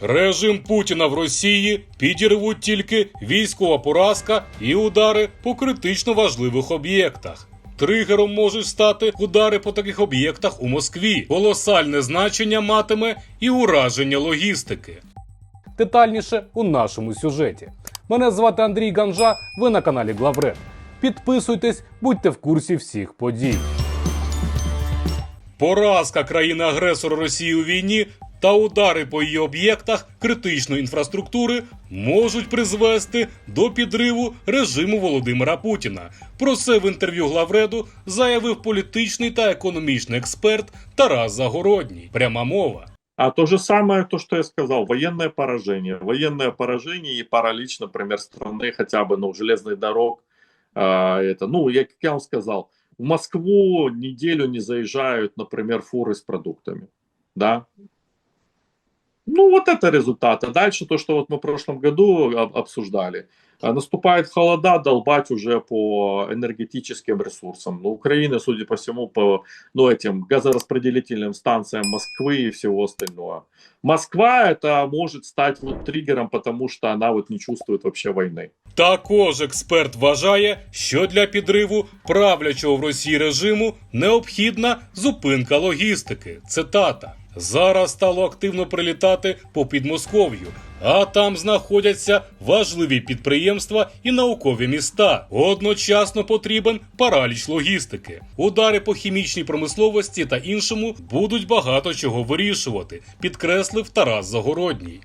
Режим Путіна в Росії підірвуть тільки військова поразка і удари по критично важливих об'єктах. Тригером можуть стати удари по таких об'єктах у Москві. Колосальне значення матиме і ураження логістики. Детальніше у нашому сюжеті. Мене звати Андрій Ганжа. Ви на каналі Главред. Підписуйтесь, будьте в курсі всіх подій. Поразка країни-агресора Росії у війні та удари по її об'єктах критичної інфраструктури можуть призвести до підриву режиму Володимира Путіна. Про це в інтерв'ю Главреду заявив політичний та економічний експерт Тарас Загородній. Пряма мова. А то же самое, то, что я сказал, военное поражение. Военное поражение и паралич, например, страны хотя бы, ну, железных дорог. а, это, ну, я, как я вам сказал, в Москву неделю не заезжают, например, фуры с продуктами. Да? Ну, вот это результат. А дальше то, что вот мы в прошлом году об- обсуждали. А, Наступает холода, долбать уже по энергетическим ресурсам. Ну, Украина, судя по всему, по ну, этим газораспределительным станциям Москвы и всего остального. Москва это может стать вот триггером, потому что она вот не чувствует вообще войны. Також експерт вважає, що для підриву правлячого в Росії режиму необхідна зупинка логістики. Цитата. Зараз стало активно прилітати по Підмосков'ю, а там знаходяться важливі підприємства і наукові міста. Одночасно потрібен параліч логістики. Удари по хімічній промисловості та іншому будуть багато чого вирішувати, підкреслив Тарас Загородній.